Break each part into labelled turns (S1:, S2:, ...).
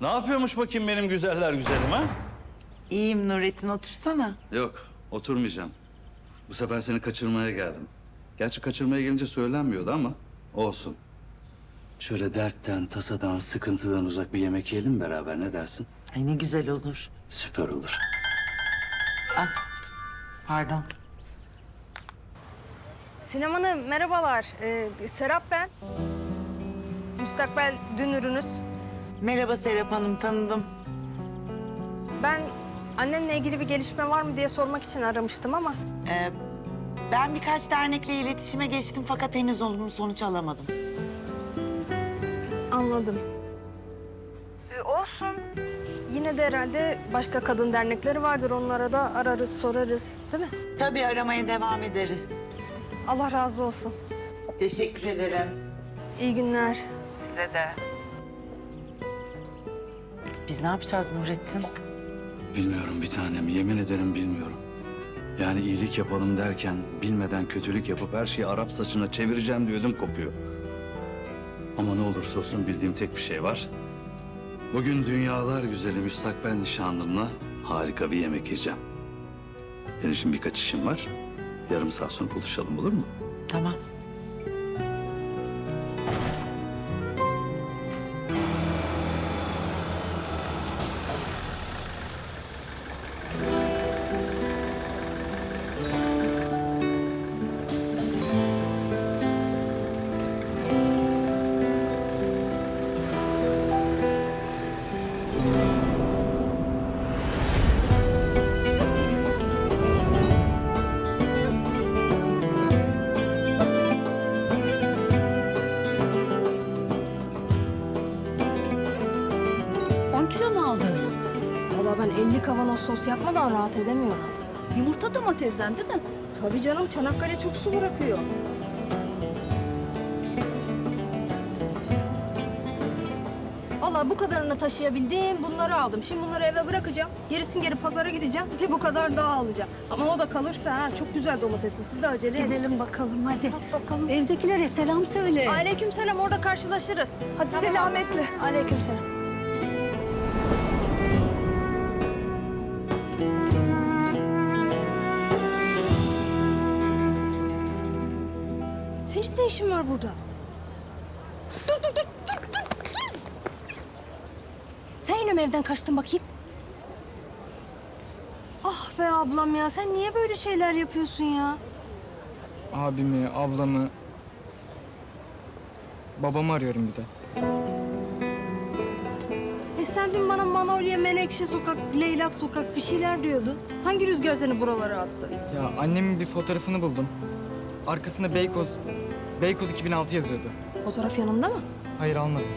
S1: Ne yapıyormuş bakayım benim güzeller güzelim ha?
S2: İyiyim Nurettin otursana.
S1: Yok, oturmayacağım. Bu sefer seni kaçırmaya geldim. Gerçi kaçırmaya gelince söylenmiyordu ama olsun. Şöyle dertten, tasadan, sıkıntıdan uzak bir yemek yiyelim beraber ne dersin?
S2: Ay ne güzel olur.
S1: Süper olur.
S2: Al. Pardon.
S3: Sinem Hanım merhabalar. Ee, Serap ben. Müstakbel dünürünüz.
S2: Merhaba Serap Hanım tanıdım.
S3: Ben annemle ilgili bir gelişme var mı diye sormak için aramıştım ama...
S2: Ee, ben birkaç dernekle iletişime geçtim fakat henüz olumlu sonuç alamadım.
S3: Anladım. olsun. Yine de herhalde başka kadın dernekleri vardır. Onlara da ararız, sorarız. Değil mi?
S2: Tabii aramaya devam ederiz.
S3: Allah razı olsun.
S2: Teşekkür ederim.
S3: İyi günler.
S2: Size de. Biz ne yapacağız Nurettin?
S1: Bilmiyorum bir tanem, yemin ederim bilmiyorum. Yani iyilik yapalım derken bilmeden kötülük yapıp her şeyi Arap saçına çevireceğim diye ödüm kopuyor. Ama ne olursa olsun bildiğim tek bir şey var. Bugün dünyalar güzeli müstakbel nişanlımla harika bir yemek yiyeceğim. Benim şimdi birkaç işim var. Yarım saat sonra buluşalım olur mu?
S2: Tamam.
S3: Sos yapmadan rahat edemiyorum.
S4: Yumurta domatesden değil mi?
S3: Tabii canım Çanakkale çok su bırakıyor. Valla bu kadarını taşıyabildim, bunları aldım. Şimdi bunları eve bırakacağım. Gerisin geri pazara gideceğim. Bir bu kadar daha alacağım. Ama o da kalırsa ha, çok güzel domatesli. Siz de acele edin.
S4: Gelelim bakalım hadi. bakalım. Evdekilere selam söyle.
S3: Aleyküm selam, orada karşılaşırız. Hadi
S4: selametle.
S3: Aleyküm selam. Senin ne işin var burada? Dur, dur, dur, dur, dur, dur. Sen yine mi evden kaçtın bakayım? Ah be ablam ya, sen niye böyle şeyler yapıyorsun ya?
S5: Abimi, ablamı, babamı arıyorum bir de.
S3: E sen dün bana Manolya, Menekşe Sokak, Leylak Sokak bir şeyler diyordun. Hangi rüzgar seni buralara attı?
S5: Ya annemin bir fotoğrafını buldum. Arkasında Beykoz, Beykoz 2006 yazıyordu.
S3: Fotoğraf yanında mı?
S5: Hayır almadım.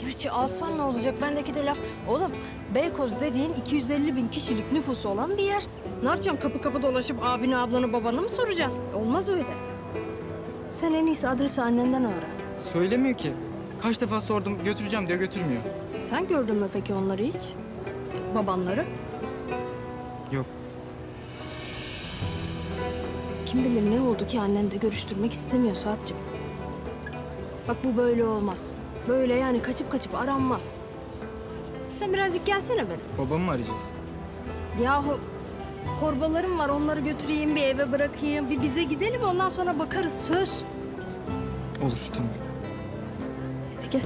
S3: Gerçi alsan ne olacak? Bendeki de laf. Oğlum Beykoz dediğin 250 bin kişilik nüfusu olan bir yer. Ne yapacağım? Kapı kapı dolaşıp abini, ablanı, babanı mı soracağım? Olmaz öyle. Sen en iyisi adresi annenden öğren.
S5: Söylemiyor ki. Kaç defa sordum götüreceğim diyor götürmüyor.
S3: Sen gördün mü peki onları hiç? Babanları?
S5: Yok.
S3: Kim bilir ne oldu ki annen de görüştürmek istemiyor Sarp'cığım. Bak bu böyle olmaz. Böyle yani kaçıp kaçıp aranmaz. Sen birazcık gelsene benim.
S5: Babamı mı arayacağız?
S3: Yahu torbalarım var onları götüreyim bir eve bırakayım. Bir bize gidelim ondan sonra bakarız söz.
S5: Olur tamam.
S3: Hadi gel.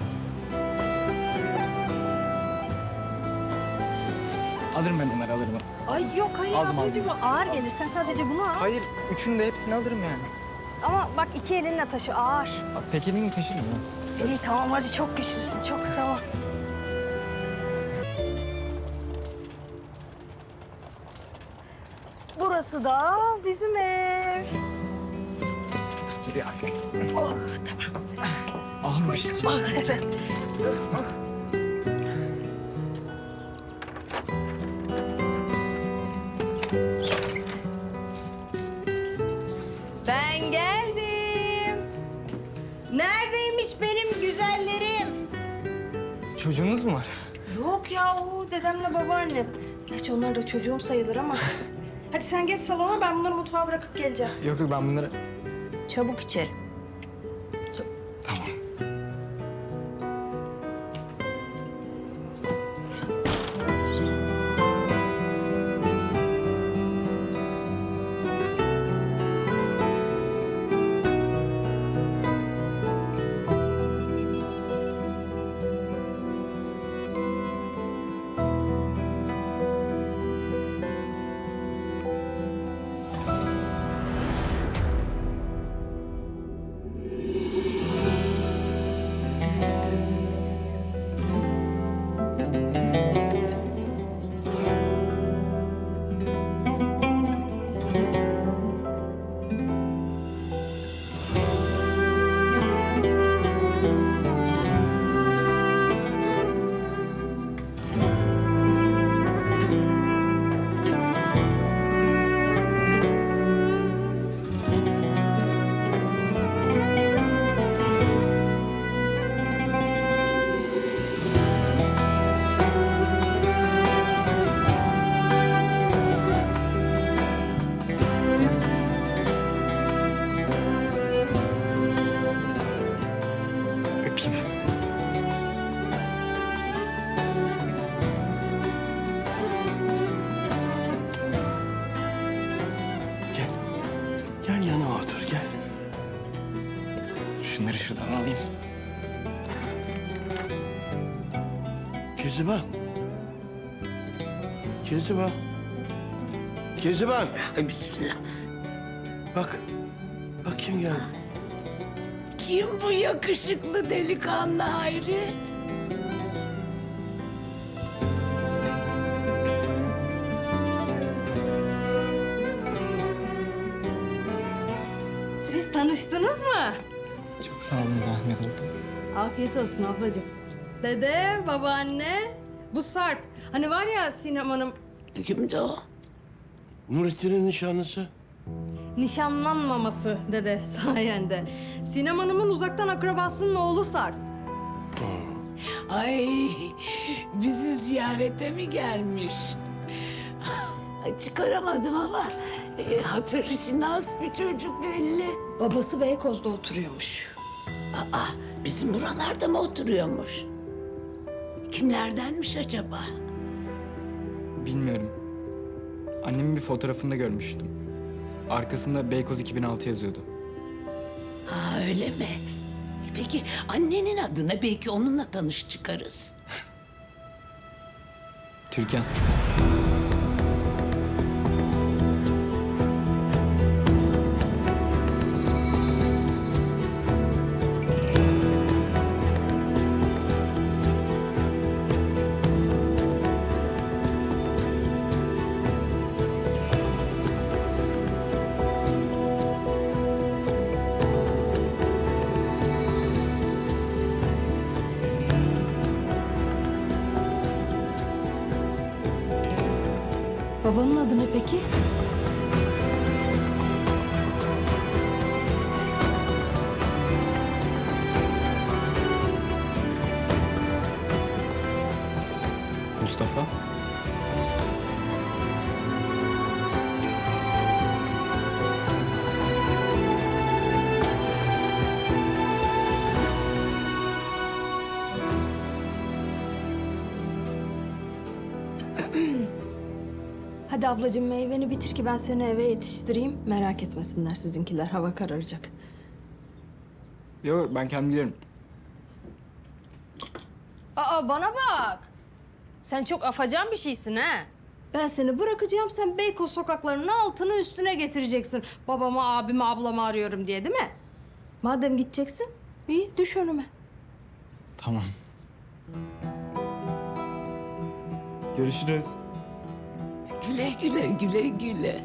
S5: Alırım ben bunları alırım.
S3: Ay yok hayır
S5: Aldım,
S3: ablacığım bu ağır gelir. Sen sadece bunu al.
S5: Hayır üçünü de hepsini alırım yani.
S3: Ama bak iki elinle taşı ağır.
S5: Tek elini taşırım ya.
S3: İyi tamam hadi çok güçlüsün çok tamam. Burası da bizim ev.
S5: Ya.
S3: Oh tamam.
S5: Almış.
S3: Ah, evet. Dedemle babaannem. Geç onlar da çocuğum sayılır ama. Hadi sen geç salona ben bunları mutfağa bırakıp geleceğim.
S5: Yok yok ben bunları...
S3: Çabuk içeri.
S5: Tamam.
S6: Keziban. Keziban. Keziban.
S7: Bismillah.
S6: Bak. Bak kim geldi.
S7: Kim bu yakışıklı delikanlı Hayri?
S3: Siz tanıştınız mı?
S5: Çok sağ olun zahmet oldu.
S3: Afiyet olsun ablacığım. Dede, babaanne, bu Sarp. Hani var ya Sinem Hanım
S7: Kimdi o?
S6: Nurettin'in nişanlısı.
S3: nişanlanmaması dede sayende. Sinem Hanım'ın uzaktan akrabasının oğlu Sarp.
S7: Ay bizi ziyarete mi gelmiş? Ay, Çıkaramadım ama e, hatırı şinas bir çocuk belli.
S3: Babası Beykoz'da oturuyormuş.
S7: Aa, bizim buralarda mı oturuyormuş? Kimlerdenmiş acaba?
S5: Bilmiyorum. Annemin bir fotoğrafında görmüştüm. Arkasında Beykoz 2006 yazıyordu.
S7: Ha öyle mi? Peki annenin adına belki onunla tanış çıkarız.
S5: Türkan.
S3: Babanın adı ne peki?
S5: Mustafa.
S3: Hadi ablacığım meyveni bitir ki ben seni eve yetiştireyim. Merak etmesinler sizinkiler. Hava kararacak.
S5: Yok ben kendim giderim.
S3: Aa bana bak. Sen çok afacan bir şeysin ha. Ben seni bırakacağım. Sen Beykoz sokaklarının altını üstüne getireceksin. Babamı, abimi, ablamı arıyorum diye değil mi? Madem gideceksin, iyi düş önüme.
S5: Tamam. Görüşürüz.
S7: Güle güle güle güle.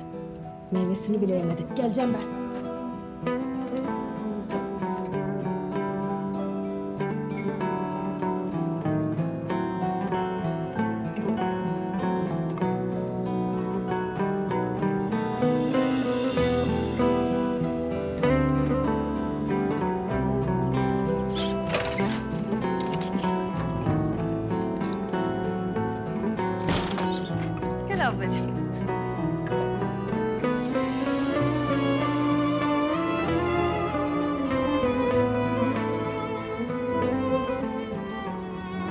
S3: Meyvesini bile yemedi. Geleceğim ben. Ablacığım.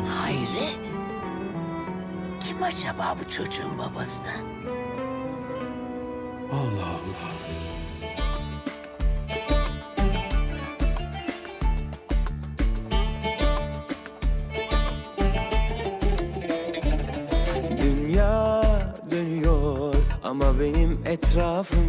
S7: Hayri. Kim acaba bu çocuğun babası?
S6: Allah Allah.
S8: Ama benim etrafım